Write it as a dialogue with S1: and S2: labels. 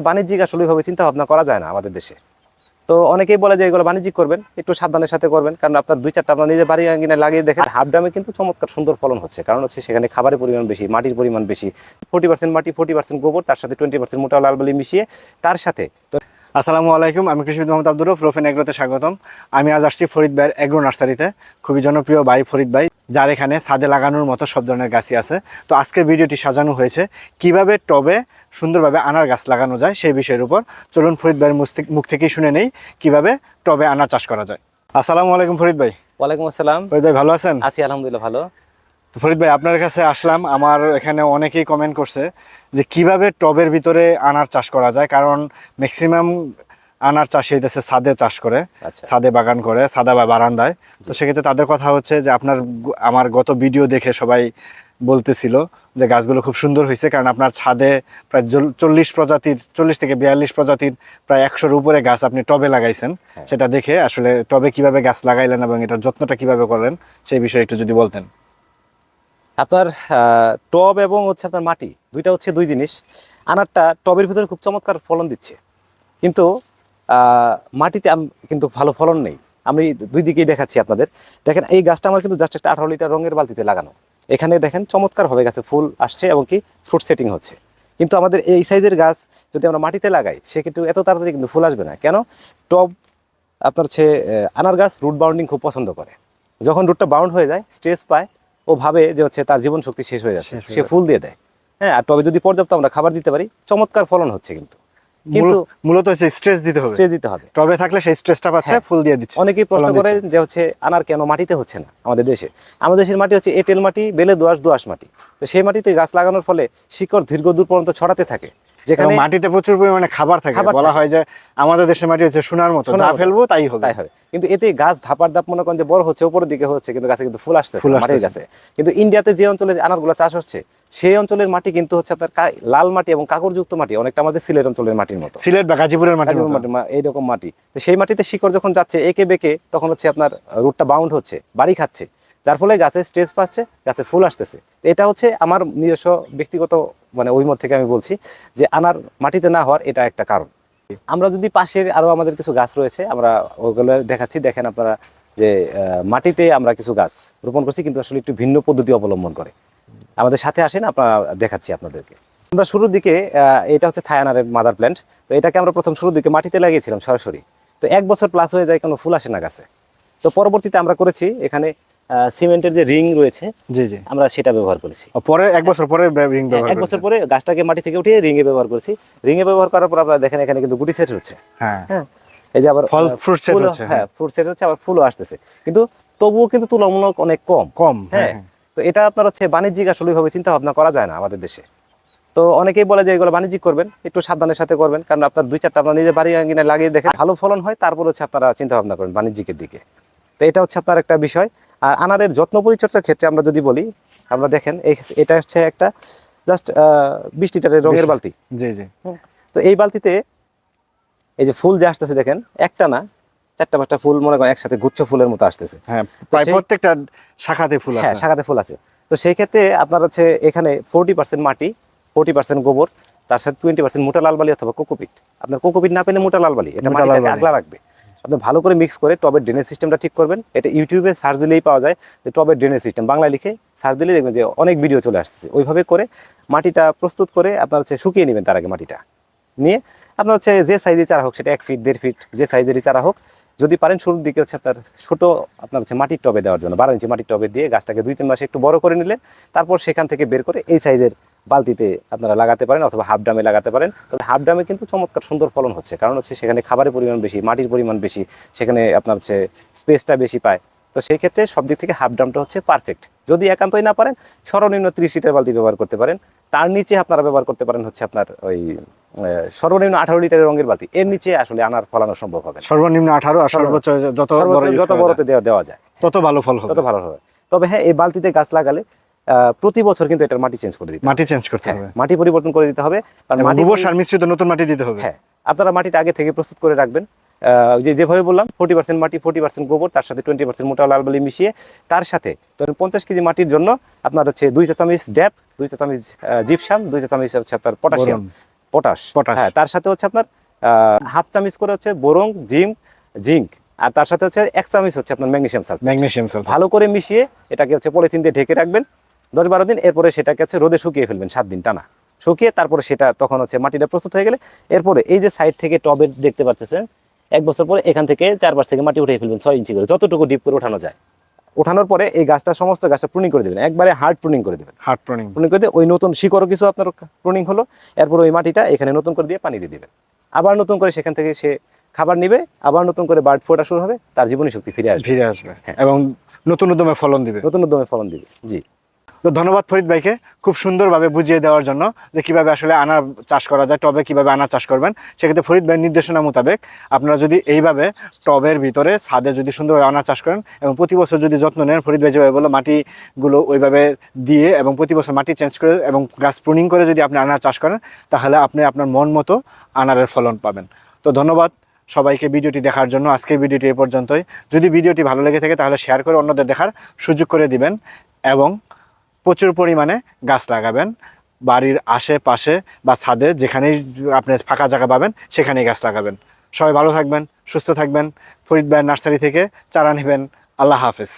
S1: বাণিজ্যিক আসলে ওইভাবে চিন্তা ভাবনা করা যায় না আমাদের দেশে। তো অনেকেই বলে যে এগুলো বাণিজ্যিক করবেন একটু সাবধানের সাথে করবেন কারণ আপনার দুই চারটা আপনার নিজের বাড়ি আঙ্গিনে লাগিয়ে দেখেন হাফ ডামে কিন্তু চমৎকার সুন্দর ফলন হচ্ছে। কারণ হচ্ছে সেখানে খাবারের পরিমাণ বেশি মাটির পরিমাণ বেশি ফোর্টি পার্সেন্ট মাটি ফোর্টি পার্সেন্ট গোবর তার সাথে টোয়েন্টি পার্সেন্ট মোটা লাল বালি মিশিয়ে তার সাথে তো
S2: আসসালামু আলাইকুম আমি কৃষিবিদ মোহাম্মদ আব্দুর রফ রফিন এগ্রোতে স্বাগতম। আমি আজ আসছি ফরিদ ভাইয়ের এগ্রো নার্সারিতে। খুবই জনপ্রিয় ভাই ফরিদ ভাই যার এখানে ছাদে লাগানোর মতো সব ধরনের গাছই আছে। তো আজকের ভিডিওটি সাজানো হয়েছে কীভাবে টবে সুন্দরভাবে আনার গাছ লাগানো যায় সেই বিষয়ের উপর। চলুন ফরিদ ভাইয়ের মুখ থেকেই শুনে নেই কীভাবে টবে আনার চাষ করা যায়। আসসালামু আলাইকুম ফরিদ ভাই।
S1: ওয়ালাইকুম আসসালাম।
S2: ফরিদ ভাই ভালো আছেন?
S1: আছি আলহামদুলিল্লাহ ভালো।
S2: তো ফরিদ ভাই আপনার কাছে আসলাম। আমার এখানে অনেকেই কমেন্ট করছে যে কীভাবে টবের ভিতরে আনার চাষ করা যায় কারণ ম্যাক্সিমাম আনার চাষ হইতেছে ছাদে চাষ করে
S1: আচ্ছা।
S2: ছাদে বাগান করে সাদা বা বারান্দায়। তো সেক্ষেত্রে তাদের কথা হচ্ছে যে আপনার আমার গত ভিডিও দেখে সবাই বলতেছিল যে গাছগুলো খুব সুন্দর হয়েছে কারণ আপনার ছাদে প্রায় চল্লিশ প্রজাতির চল্লিশ থেকে বিয়াল্লিশ প্রজাতির প্রায় একশোর উপরে গাছ আপনি টবে লাগাইছেন।
S1: হ্যাঁ।
S2: সেটা দেখে আসলে টবে কীভাবে গাছ লাগাইলেন এবং এটার যত্নটা কীভাবে করলেন সেই বিষয়ে একটু যদি বলতেন।
S1: আপনার টব এবং হচ্ছে আপনার মাটি, দুইটা হচ্ছে দুই জিনিস। আনারটা টবের ভিতরে খুব চমৎকার ফলন দিচ্ছে। কিন্তু মাটিতে কিন্তু ভালো ফলন নেই। আমি দুই দিকেই দেখাচ্ছি আপনাদের। দেখেন, এই গাছটা আমার কিন্তু জাস্ট একটা আঠারো লিটার রঙের বালতিতে লাগানো। এখানে দেখেন চমৎকারভাবে গাছে ফুল আসছে এবং কি ফ্রুট সেটিং হচ্ছে। কিন্তু আমাদের এই সাইজের গাছ যদি আমরা মাটিতে লাগাই, সে কিন্তু এত তাড়াতাড়ি কিন্তু ফুল আসবে না। কেন? টব আপনার হচ্ছে আনার গাছ রুট বাউন্ডিং খুব পছন্দ করে। যখন রুটটা বাউন্ড হয়ে যায় স্ট্রেস পায় ও ভাবে যে হচ্ছে তার জীবন শক্তি শেষ হয়ে যাচ্ছে। সে ফুল দিয়ে দেয়। হ্যাঁ আর টবে যদি পর্যাপ্ত আমরা খাবার দিতে পারি চমৎকার ফলন হচ্ছে কিন্তু। কিন্তু
S2: মূলত হচ্ছে স্ট্রেস দিতে হবে।
S1: স্ট্রেস দিতে হবে।
S2: টবে থাকলে সেই স্ট্রেসটা পাচ্ছে
S1: হ্যাঁ।
S2: ফুল দিয়ে দিচ্ছে
S1: অনেকেই প্রশ্ন করে যে হচ্ছে আনার কেন মাটিতে হচ্ছে না আমাদের দেশে? আমাদের দেশের মাটি হচ্ছে এঁটেল মাটি বেলে দোয়াশ দোয়াশ মাটি। তো সেই মাটিতে গাছ লাগানোর ফলে শিকড় দীর্ঘ দূর পর্যন্ত ছড়াতে থাকে। যেখানে
S2: মাটিতে প্রচুর পরিমাণে খাবার থাকে। বলা হয় যে আমাদের দেশের মাটি হচ্ছে সোনার মতো যা ফেলব তাই হবে।
S1: তাই হবে। কিন্তু এতে গাছ ধাপার ধাপ মনে করেন যে বড় হচ্ছে উপরের দিকে হচ্ছে কিন্তু গাছে কিন্তু ফুল আসছে
S2: ফুল
S1: মাটির। গাছে। কিন্তু ইন্ডিয়াতে যে অঞ্চলে আনারগুলো চাষ হচ্ছে সেই অঞ্চলের মাটি কিন্তু হচ্ছে আপনার লাল মাটি এবং কাকরযুক্ত মাটি অনেকটা আমাদের সিলেট অঞ্চলের মাটির মতো।
S2: সিলেট বা গাজীপুরের মাটি
S1: মাটি এইরকম মাটি। তো সেই মাটিতে শিকড় যখন যাচ্ছে একে বেঁকে তখন হচ্ছে আপনার রুটটা বাউন্ড হচ্ছে বাড়ি খাচ্ছে। যার ফলে গাছে স্টেজ পাচ্ছে গাছে ফুল আসতেছে। এটা হচ্ছে আমার নিজস্ব ব্যক্তিগত মানে অভিমত থেকে আমি বলছি যে আনার মাটিতে না হওয়ার এটা একটা কারণ। আমরা যদি পাশের আরও আমাদের কিছু গাছ রয়েছে, আমরা ওগুলো দেখাচ্ছি। দেখেন আপনারা যে মাটিতে আমরা কিছু গাছ রোপণ করছি, কিন্তু আসলে একটু ভিন্ন পদ্ধতি অবলম্বন করে। আমাদের সাথে আসেন, আপনারা দেখাচ্ছি আপনাদেরকে। আমরা শুরুর দিকে এটা হচ্ছে থায়ানারের মাদার প্ল্যান্ট তো এটাকে আমরা প্রথম শুরুর দিকে মাটিতে লাগিয়েছিলাম সরাসরি। তো এক বছর প্লাস হয়ে যায়, কোনো ফুল আসে না গাছে। তো পরবর্তীতে আমরা করেছি, এখানে সিমেন্টের যে রিং রয়েছে
S2: জি জি।
S1: আমরা সেটা ব্যবহার করেছি।
S2: পরে এক বছর পরে রিং ব্যবহার
S1: এক বছর পরে গাছটাকে মাটি থেকে উঠিয়ে রিঙে ব্যবহার করেছি। রিঙে ব্যবহার করার পর আপনারা দেখেন এখানে কিন্তু গুটি সেট হচ্ছে।
S2: হ্যাঁ।
S1: হ্যাঁ এই যে আবার
S2: ফল, set
S1: ফুলও-
S2: হচ্ছে,
S1: হ্যাঁ। ফ্রুট সেট হচ্ছে আবার ফুলও আসতেছে। কিন্তু তবুও কিন্তু তুলনামূলক অনেক কম।
S2: কম হ্যাঁ
S1: হ্যাঁ তো এটা আপনার হচ্ছে বাণিজ্যিক আসলে ওইভাবে চিন্তা ভাবনা করা যায় না আমাদের দেশে। তো অনেকেই বলে যে এগুলো বাণিজ্যিক করবেন একটু সাবধানের সাথে করবেন কারণ আপনার দুই চারটা আপনার নিজের বাড়ি আঙ্গিনে লাগিয়ে দেখে ভালো ফলন হয় তারপর হচ্ছে আপনারা চিন্তা ভাবনা করেন বাণিজ্যিকের দিকে। তো এটা হচ্ছে আপনার একটা বিষয়। আর আনারের যত্ন পরিচর্যার ক্ষেত্রে আমরা যদি বলি আমরা দেখেন এটা হচ্ছে একটা জাস্ট বিশ লিটারের রঙের বালতি।
S2: জি জি।
S1: তো এই বালতিতে এই যে ফুল যে আসতেছে দেখেন একটা না চারটা পাঁচটা ফুল মনে করেন একসাথে গুচ্ছ ফুলের মতো আসতেছে।
S2: হ্যাঁ প্রায় প্রত্যেকটা শাখাতে ফুল
S1: হ্যাঁ
S2: আছে।
S1: শাখাতে ফুল আছে। তো সেই ক্ষেত্রে আপনার হচ্ছে এখানে ফোরটি পার্সেন্ট মাটি ফোরটি পার্সেন্ট গোবর তার সাথে টোয়েন্টি পার্সেন্ট মোটা লাল বালি অথবা কোকোপিট। আপনার কোকোপিট না পেলে মোটা লাল বালি এটা
S2: মোটা
S1: মাটিটাকে আগলা রাখবে। আপনি ভালো করে মিক্স করে টবের ড্রেনেজ সিস্টেমটা ঠিক করবেন। এটা ইউটিউবে সার্চ দিলেই পাওয়া যায় যে টবের ড্রেনেজ সিস্টেম বাংলায় লিখে সার্চ দিলেই দেখবেন যে অনেক ভিডিও চলে আসতেছে। ওইভাবে করে মাটিটা প্রস্তুত করে আপনার হচ্ছে শুকিয়ে নেবেন তার আগে মাটিটা। নিয়ে আপনার হচ্ছে যে সাইজে চারা হোক, সেটা এক ফিট দেড় ফিট যে সাইজেরই চারা হোক, যদি পারেন শুরুর দিকে হচ্ছে আপনার ছোটো আপনার হচ্ছে মাটির টবে দেওয়ার জন্য। বারো ইঞ্চি মাটির টবে দিয়ে গাছটাকে দুই তিন মাসে একটু বড় করে নিলেন, তারপর সেখান থেকে বের করে এই সাইজের বালতিতে আপনারা লাগাতে পারেন অথবা হাফ ড্রামে লাগাতে পারেন। তবে হাফ ড্রামে কিন্তু চমৎকার সুন্দর ফলন হচ্ছে। কারণ হচ্ছে সেখানে খাবারের পরিমাণ বেশি মাটির পরিমাণ বেশি সেখানে আপনার হচ্ছে স্পেসটা বেশি পায়। তো সেই ক্ষেত্রে সব দিক থেকে হাফ ড্রামটা হচ্ছে পারফেক্ট যদি একান্তই না পারেন সর্বনিম্ন ত্রিশ লিটার বালতি ব্যবহার করতে পারেন। তার নিচে আপনারা ব্যবহার করতে পারেন হচ্ছে আপনার ওই সর্বনিম্ন আঠারো লিটারের রঙের বালতি। এর নিচে আসলে আনার ফলানো সম্ভব হবে
S2: সর্বনিম্ন আঠারো আর সর্বোচ্চ যত
S1: যত বড়তে দেওয়া দেওয়া যায়।
S2: তত ভালো ফল হবে।
S1: তত ভালো হবে। তবে হ্যাঁ এই বালতিতে গাছ লাগালে প্রতি বছর কিন্তু এটার মাটি চেঞ্জ করে দিতে
S2: মাটি চেঞ্জ করতে
S1: হ্যাঁ
S2: হবে।
S1: মাটি পরিবর্তন করে দিতে হবে। কারণ মাটি
S2: গোবর সার মিশ্রিত নতুন মাটি দিতে হবে।
S1: হ্যাঁ আপনারা মাটিটা আগে থেকে প্রস্তুত করে রাখবেন। যে যেভাবে বললাম ফোর্টি পার্সেন্ট মাটি ফোর্টি পার্সেন্ট গোবর তার সাথে টোয়েন্টি পার্সেন্ট মোটা লাল বালি মিশিয়ে তার সাথে ধরেন পঞ্চাশ কেজি মাটির জন্য আপনার হচ্ছে দুই চা চামচ ড্যাপ দুই চা চামচ জিপসাম দুই চা চামচ হচ্ছে আপনার পটাশিয়াম পটাশ
S2: পটাশ।
S1: হ্যাঁ তার সাথে হচ্ছে আপনার হাফ চামিচ করে হচ্ছে বোরং জিম জিঙ্ক আর তার সাথে হচ্ছে এক চামিচ হচ্ছে আপনার ম্যাগনেশিয়াম সালফেট।
S2: Magnesium sulphate.
S1: ভালো করে মিশিয়ে এটাকে হচ্ছে পলিথিন দিয়ে ঢেকে রাখবেন। দশ বারো দিন এরপরে সেটাকে হচ্ছে রোদে শুকিয়ে ফেলবেন সাত দিন টানা। শুকিয়ে তারপরে সেটা তখন হচ্ছে মাটিটা প্রস্তুত হয়ে গেলে এরপরে এই যে সাইড থেকে টবের দেখতে পাচ্ছেন এক বছর পরে এখান থেকে চার পাশ থেকে মাটি উঠিয়ে ফেলবেন ছয় ইঞ্চি করে যতটুকু ডিপ করে ওঠানো যায়। ওঠানোর পরে এই গাছটা সমস্ত গাছটা প্রুনিং করে দেবেন একবারে হার্ড প্রুনিং করে দেবেন।
S2: হার্ট প্রনিং
S1: প্রুনিং করে দিয়ে ওই নতুন শিকড়ও কিছু আপনার প্রুনিং হলো এরপর ওই মাটিটা এখানে নতুন করে দিয়ে পানি দিয়ে দিবেন। আবার নতুন করে সেখান থেকে সে খাবার নিবে আবার নতুন করে বার্ড ফোটা শুরু হবে তার জীবনী শক্তি ফিরে আসবে।
S2: ফিরে আসবে।
S1: হ্যাঁ।
S2: এবং নতুন উদ্যমে ফলন দিবে।
S1: নতুন উদ্যমে ফলন দিবে জি।
S2: তো ধন্যবাদ ফরিদ ভাইকে খুব সুন্দরভাবে বুঝিয়ে দেওয়ার জন্য যে কীভাবে আসলে আনার চাষ করা যায়, টবে কীভাবে আনার চাষ করবেন। সেক্ষেত্রে ফরিদ ভাইয়ের নির্দেশনা মোতাবেক আপনারা যদি এইভাবে টবের ভিতরে ছাদে যদি সুন্দরভাবে আনার চাষ করেন এবং প্রতি বছর যদি যত্ন নেন, ফরিদ ভাই যেভাবে বলল, মাটিগুলো ওইভাবে দিয়ে এবং প্রতি বছর মাটি চেঞ্জ করে এবং গাছ প্রুনিং করে যদি আপনি আনার চাষ করেন, তাহলে আপনি আপনার মন মতো আনারের ফলন পাবেন। তো ধন্যবাদ সবাইকে ভিডিওটি দেখার জন্য। আজকের ভিডিওটি এ পর্যন্তই। যদি ভিডিওটি ভালো লেগে থাকে, তাহলে শেয়ার করে অন্যদের দেখার সুযোগ করে দিবেন এবং প্রচুর পরিমাণে গাছ লাগাবেন। বাড়ির আশেপাশে বা ছাদে যেখানেই আপনি ফাঁকা জায়গা পাবেন, সেখানেই গাছ লাগাবেন। সবাই ভালো থাকবেন, সুস্থ থাকবেন। ফরিদ ভাইয়ের নার্সারি থেকে চারা নেবেন। আল্লাহ হাফেজ।